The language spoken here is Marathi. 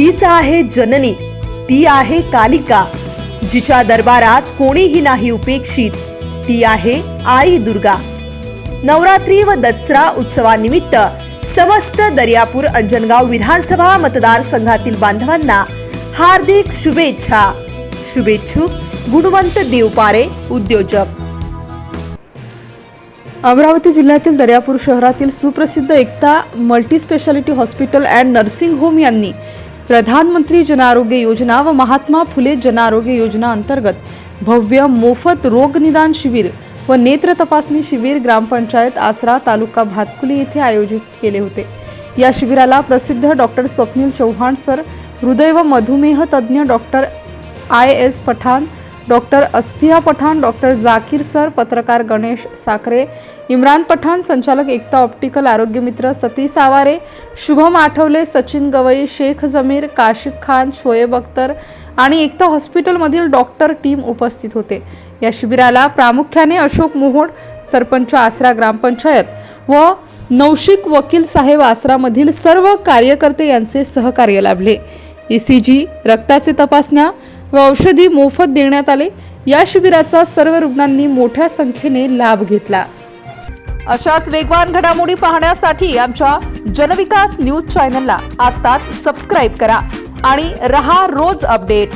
तीच आहे जननी ती आहे कालिका जिच्या दरबारात कोणीही नाही उपेक्षित ती आहे आई दुर्गा. नवरात्री व दसरा उत्सवानिमित्त समस्त दर्यापूर अंजनगाव विधानसभा मतदारसंघातील बांधवांना हार्दिक शुभेच्छा. शुभेच्छुक गुणवंत देवपारे उद्योजक. अमरावती जिल्ह्यातील दर्यापूर शहरातील सुप्रसिद्ध Ekta multispeciality hospital and nursing home यांनी प्रधानमंत्री जनआरोग्य योजना व महात्मा फुले जनआरोग्य योजना अंतर्गत भव्य मोफत रोग निदान शिबिर व नेत्र तपासणी शिबिर ग्रामपंचायत आसरा तालुका भातकुली येथे आयोजित केले होते. या शिबिराला प्रसिद्ध डॉक्टर स्वप्नील चव्हाण सर हृदय व मधुमेह तज्ज्ञ doctor I S Pathan doctor Asfiya Pathan doctor Zakir sir पत्रकार गणेश साखरे इम्रान पठाण संचालक एकता ऑप्टिकल आरोग्य मित्र सतीश आवारे शुभम आठवले सचिन गवई शेख जमीर काशिफ खान शोएब अख्तर आणि एकता हॉस्पिटलमधील डॉक्टर टीम उपस्थित होते. या शिबिराला प्रामुख्याने अशोक मोहोड सरपंच आसरा ग्रामपंचायत व नौशिक वकील साहेब आसरामधील सर्व कार्यकर्ते यांचे सहकार्य लाभले. ई सी जी रक्ताचे तपासण्या व औषधी मोफत देण्यात आले. या शिबिराचा सर्व रुग्णांनी मोठ्या संख्येने लाभ घेतला. अशाच वेगवान घडामोडी पाहण्यासाठी आमच्या जनविकास न्यूज चॅनलला आताच सबस्क्राईब करा आणि रहा रोज अपडेट